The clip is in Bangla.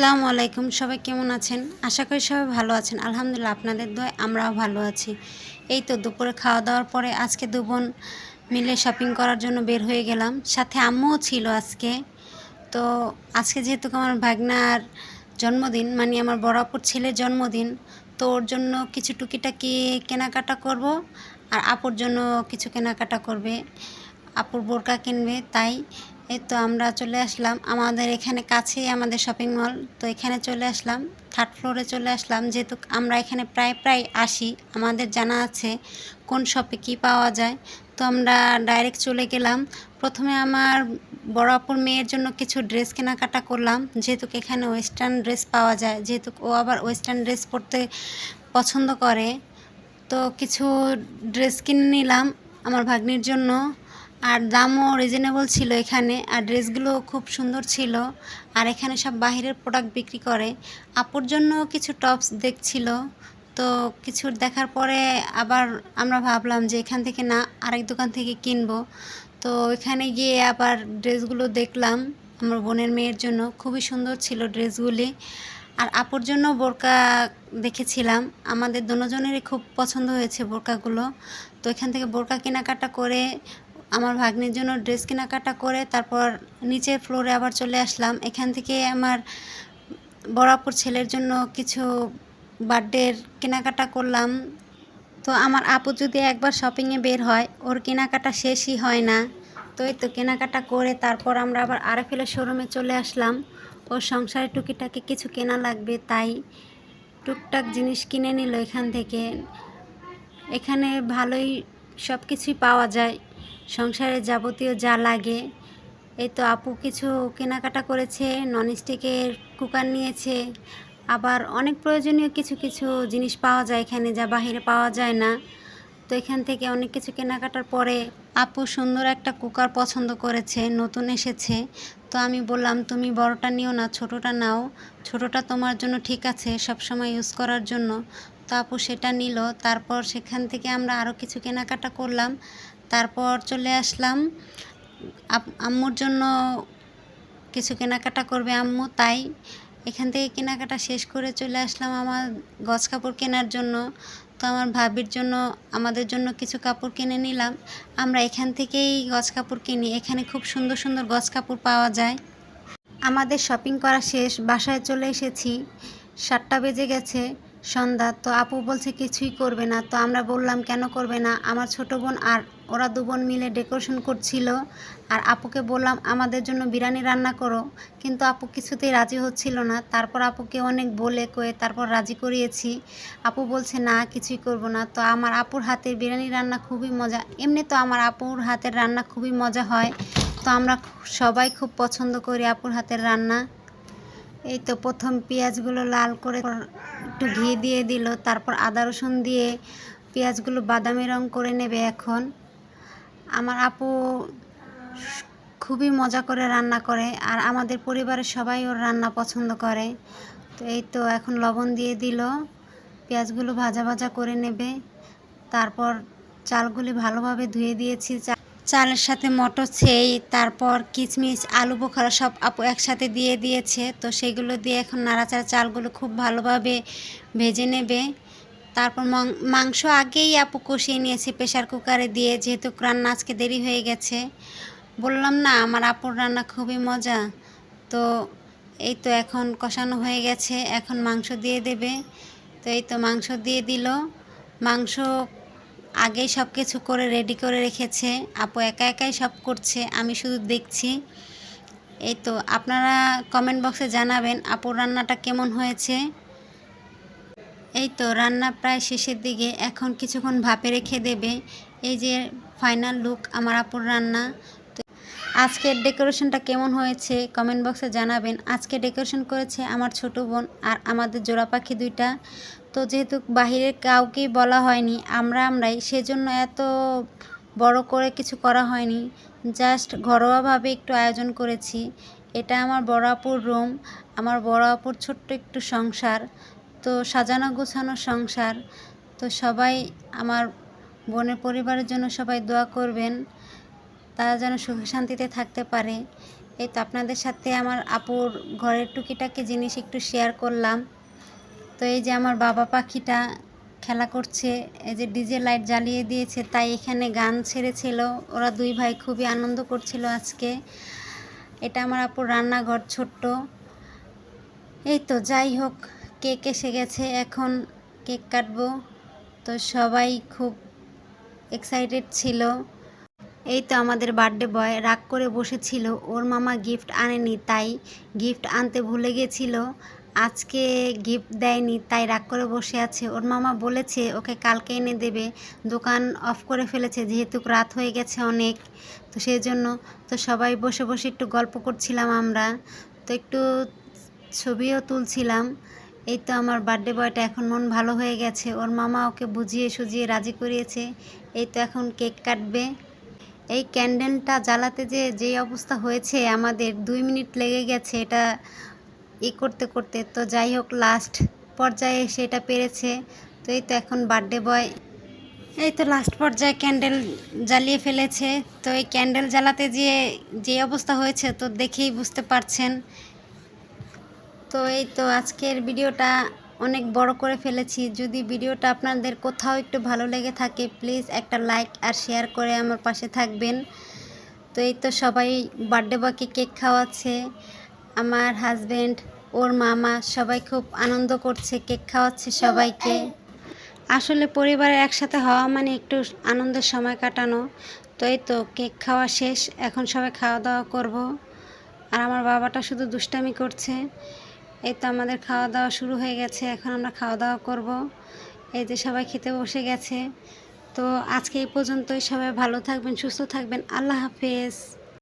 আসসালামু আলাইকুম। সবাই কেমন আছেন? আশা করি সবাই ভালো আছেন। আলহামদুলিল্লাহ, আপনাদের দোয়ায় আমরাও ভালো আছি। এই তো দুপুরে খাওয়া দাওয়ার পরে আজকে দু বোন মিলে শপিং করার জন্য বের হয়ে গেলাম। সাথে আম্মুও ছিল আজকে। তো আজকে যেহেতু আমার ভাগনার জন্মদিন মানে আমার বড়াপুর ছেলের জন্মদিন, তো ওর জন্য কিছু টুকিটাকি কেনাকাটা করব আর আপুর জন্য কিছু কেনাকাটা করবে। আপুর বোরকা কিনবে, তাই এই তো আমরা চলে আসলাম। আমাদের এখানে কাছেই আমাদের শপিং মল তো এখানে চলে আসলাম। থার্ড ফ্লোরে চলে আসলাম। যেহেতু আমরা এখানে প্রায় প্রায় আসি, আমাদের জানা আছে কোন শপে কী পাওয়া যায়। তো আমরা ডাইরেক্ট চলে গেলাম। প্রথমে আমার বড় আপুর মেয়ের জন্য কিছু ড্রেস কেনাকাটা করলাম। যেহেতু এখানে ওয়েস্টার্ন ড্রেস পাওয়া যায়, যেহেতু ও আবার ওয়েস্টার্ন ড্রেস পরতে পছন্দ করে, তো কিছু ড্রেস কিনে নিলাম আমার ভাগ্নির জন্য। আর দামও রিজনেবল ছিল এখানে, আর ড্রেসগুলো খুব সুন্দর ছিল, আর এখানে সব বাহিরের প্রোডাক্ট বিক্রি করে। আপুর জন্য কিছু টপস দেখছিল, তো কিছু দেখার পরে আবার আমরা ভাবলাম যে এখান থেকে না, আরেক দোকান থেকে কিনবো। তো এখানে গিয়ে আবার ড্রেসগুলো দেখলাম, আমার বোনের মেয়ের জন্য। খুবই সুন্দর ছিল ড্রেসগুলি। আর আপুর জন্য বোরকা দেখেছিলাম। আমাদের দুজনেরই খুব পছন্দ হয়েছে বোরকাগুলো। তো এখান থেকে বোরকা কেনাকাটা করে আমার ভাগ্নির জন্য ড্রেস কেনাকাটা করে তারপর নিচের ফ্লোরে আবার চলে আসলাম। এখান থেকে আমার বড়াপুর ছেলের জন্য কিছু বার্থডের কেনাকাটা করলাম। তো আমার আপু যদি একবার শপিংয়ে বের হয়, ওর কেনাকাটা শেষই হয় না। তো এই তো কেনাকাটা করে তারপর আমরা আবার আরএফএলের শোরুমে চলে আসলাম। ওর সংসারে টুকিটাকি কিছু কেনা লাগবে, তাই টুকটাক জিনিস কিনে নিল এখান থেকে। এখানে ভালোই সব কিছুই পাওয়া যায়। সংসারে যাবতীয় যা লাগে। এই তো আপু কিছু কেনাকাটা করেছে ননস্টিকের কুকার নিয়েছে। আবার অনেক প্রয়োজনীয় কিছু কিছু জিনিস পাওয়া যায় এখানে যা বাহিরে পাওয়া যায় না। তো এখান থেকে অনেক কিছু কেনাকাটার পরে আপু সুন্দর একটা কুকার পছন্দ করেছে, নতুন এসেছে। তো আমি বললাম, তুমি বড়টা নিও না, ছোটোটা নাও। ছোটোটা তোমার জন্য ঠিক আছে সব সময় ইউজ করার জন্য। তো আপু সেটা নিল। তারপর সেখান থেকে আমরা আরও কিছু কেনাকাটা করলাম। তারপর চলে আসলাম। আম্মুর জন্য কিছু কেনাকাটা করবে আম্মু, তাই এখান থেকে কেনাকাটা শেষ করে চলে আসলাম আমার গছ কাপড় কেনার জন্য। তো আমার ভাবির জন্য, আমাদের জন্য কিছু কাপড় কিনে নিলাম। আমরা এখান থেকেই গছ কাপড় কিনি। এখানে খুব সুন্দর সুন্দর গছ কাপড় পাওয়া যায়। আমাদের শপিং করা শেষ, বাসায় চলে এসেছি। সাতটা বেজে গেছে, সন্ধ্যা। তো আপু বলছে কিছুই করবে না। তো আমরা বললাম, কেন করবে না? আমার ছোট বোন আর ওরা দু বোন মিলে ডেকোরেশন করছিল। আর আপুকে বললাম, আমাদের জন্য বিরিয়ানি রান্না করো। কিন্তু আপু কিছুতেই রাজি হচ্ছিল না। তারপর আপুকে অনেক বলে কয়ে তারপর রাজি করিয়েছি। আপু বলছে, না, কিছুই করব না। তো আমার আপুর হাতের বিরিয়ানি রান্না খুবই মজা। এমনি তো আমার আপুর হাতের রান্না খুবই মজা হয়। তো আমরা সবাই খুব পছন্দ করি আপুর হাতের রান্না। এই তো প্রথম পেঁয়াজগুলো লাল করে একটু ঘি দিয়ে দিল। তারপর আদা রসুন দিয়ে পেঁয়াজগুলো বাদামি রং করে নেবে এখন। আমার আপু খুবই মজা করে রান্না করে আর আমাদের পরিবারের সবাই ওর রান্না পছন্দ করে। তো এই তো এখন লবণ দিয়ে দিল, পেঁয়াজগুলো ভাজা ভাজা করে নেবে। তারপর চালগুলি ভালোভাবে ধুয়ে দিয়েছি। চালের সাথে মটর ছেই, তারপর কিচমিচ আলু বোখারা সব আপু একসাথে দিয়ে দিয়েছে। তো সেগুলো দিয়ে এখন নাড়াচাড়া চালগুলো খুব ভালোভাবে ভেজে নেবে। তারপর মাংস আগেই আপু কষিয়ে নিয়েছে প্রেশার কুকারে দিয়ে, যেহেতু রান্না আজকে দেরি হয়ে গেছে। বললাম, না, আমার আপুর রান্না খুবই মজা। তো এই তো এখন কষানো হয়ে গেছে, এখন মাংস দিয়ে দেবে। তো এই তো মাংস দিয়ে দিল। মাংস আগেই সব কিছু করে রেডি করে রেখেছে। আপু একা একাই সব করছে, আমি শুধু দেখছি। এই তো, আপনারা কমেন্ট বক্সে জানাবেন আপুর রান্নাটা কেমন হয়েছে। এই তো রান্না প্রায় শেষের দিকে। এখন কিছুক্ষণ ভাপে রেখে দেবে। এই যে ফাইনাল লুক আমার আপুর রান্না। তো আজকের ডেকোরেশনটা কেমন হয়েছে কমেন্ট বক্সে জানাবেন। আজকে ডেকোরেশন করেছে আমার ছোট বোন আর আমাদের জোড়া পাখি দুইটা। তো যেহেতু বাহিরের কাউকেই বলা হয়নি, আমরা আমরাই, সেজন্য এত বড় করে কিছু করা হয়নি। জাস্ট ঘরোয়াভাবে একটু আয়োজন করেছি। এটা আমার বড় আপুর রুম আমার বড় আপুর ছোট্ট একটু সংসার। তো সাজানো গোছানো সংসার, তো সবাই আমার বোনের পরিবারের জন্য সবাই দোয়া করবেন, তারা যেন সুখে শান্তিতে থাকতে পারে। এই তো আপনাদের সাথে আমার আপুর ঘরের টুকিটাকি জিনিস একটু শেয়ার করলাম। তো এই যে আমার বাবা পাখিটা খেলা করছে, এই যে ডিজে লাইট জ্বালিয়ে দিয়েছে, তাই এখানে গান ছেড়েছিল। ওরা দুই ভাই খুবই আনন্দ করছিল আজকে। এটা আমার আপুর রান্নাঘর ছোট্ট। এই তো যাই হোক কেক এসে গেছে, এখন কেক কাটবো। তো সবাই খুব এক্সাইটেড ছিল। এই তো আমাদের বার্থডে বয় রাগ করে বসেছিল। ওর মামা গিফট আনেনি, তাই গিফট আনতে ভুলে গেছিল। আজকে গিফট দেয়নি, তাই রাগ করে বসে আছে। ওর মামা বলেছে, ওকে কালকে এনে দেবে। দোকান অফ করে ফেলেছে, যেহেতু রাত হয়ে গেছে অনেক। তো সেই জন্য তো সবাই বসে বসে একটু গল্প করছিলাম আমরা। তো একটু ছবিও তুলছিলাম। এই তো আমার বার্থডে বয়টা এখন মন ভালো হয়ে গেছে। ওর মামা ওকে বুঝিয়ে সুজিয়ে রাজি করিয়েছে। এই তো এখন কেক কাটবে। এই ক্যান্ডেলটা জ্বালাতে যে, যেই অবস্থা হয়েছে আমাদের, দুই মিনিট লেগে গেছে এটা ই করতে করতে। তো যাই হোক লাস্ট পর্যায়ে এসে এটা পেরেছে। তো এই তো এখন বার্থডে বয় এই তো লাস্ট পর্যায়ে ক্যান্ডেল জ্বালিয়ে ফেলেছে। তো এই ক্যান্ডেল জ্বালাতে যে যে অবস্থা হয়েছে তো দেখেই বুঝতে পারছেন। তো এই তো আজকের ভিডিওটা অনেক বড় করে ফেলেছি। যদি ভিডিওটা আপনাদের কোথাও একটু ভালো লেগে থাকে প্লিজ একটা লাইক আর শেয়ার করে আমার পাশে থাকবেন। তো এই তো সবাই বার্থডে বয়কে কেক খাওয়াচ্ছে। আমার হাজব্যান্ড ওর মামা সবাই খুব আনন্দ করছে কেক খাওয়াচ্ছে সবাইকে। আসলে পরিবারের একসাথে হওয়া মানে একটু আনন্দের সময় কাটানো। তো এই তো কেক খাওয়া শেষ, এখন সবাই খাওয়া দাওয়া করব। আর আমার বাবাটা শুধু দুষ্টামি করছে। এই তো আমাদের খাওয়া দাওয়া শুরু হয়ে গেছে, এখন আমরা খাওয়া দাওয়া করব। এই যে সবাই খেতে বসে গেছে। তো আজকে এই পর্যন্তই, সবাই ভালো থাকবেন, সুস্থ থাকবেন, আল্লাহ হাফেজ।